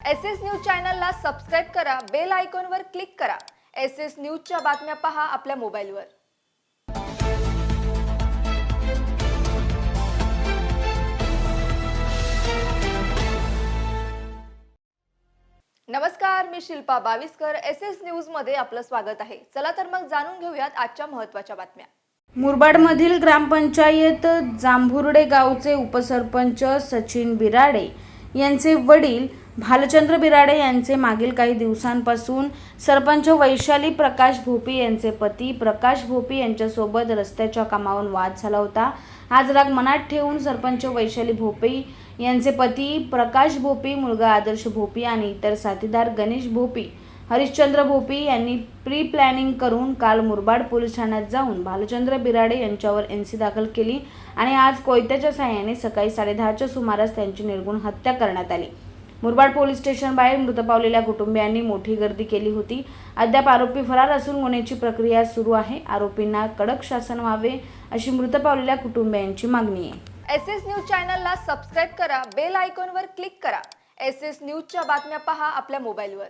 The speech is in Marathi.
एस एस न्यूज चॅनलला सबस्क्राईब करा बेल आयकॉनवर क्लिक करा. एस एस न्यूजच्या बातम्या पहा आपल्या मोबाईलवर. नमस्कार मी शिल्पा बावीसकर. एस एस न्यूजमध्ये आपलं स्वागत आहे. चला तर मग जाणून घेऊयात आजच्या महत्त्वाच्या बातम्या. मुरबाडमधील ग्रामपंचायत जांभुर्डे गावचे उपसरपंच सचिन बिराडे यांचे वडील भालचंद्र बिराडे यांचे मागील काही दिवसांपासून सरपंच वैशाली प्रकाश भोपी यांचे पती प्रकाश भोपी यांच्यासोबत रस्त्याच्या कामावरून वाद झाला होता. आज राग मनात ठेवून सरपंच वैशाली भोपी यांचे पती प्रकाश भोपी मुलगा आदर्श भोपी आणि इतर साथीदार गणेश भोपी हरिश्चंद्र भोपी यांनी प्री प्लॅनिंग करून काल मुरबाड पोलीस ठाण्यात जाऊन भालचंद्र बिराडे यांच्यावर एन सी दाखल केली आणि आज कोयत्याच्या साह्याने सकाळी साडेदहाच्या सुमारास त्यांची निर्गुण हत्या करण्यात आली. मुरबाड पोलीस स्टेशन बाहेर मृत पावलेल्या कुटुंबियांनी मोठी गर्दी केली होती. अद्याप आरोपी फरार असून गुन्ह्याची प्रक्रिया सुरू आहे. आरोपींना कडक शासन व्हावे अशी मृत पावलेल्या कुटुंबियांची मागणी आहे. एस एस न्यूज चॅनलला सबस्क्राईब करा बेल आयकॉनवर क्लिक करा. एस एस न्यूजच्या बातम्या पहा आपल्या मोबाईलवर.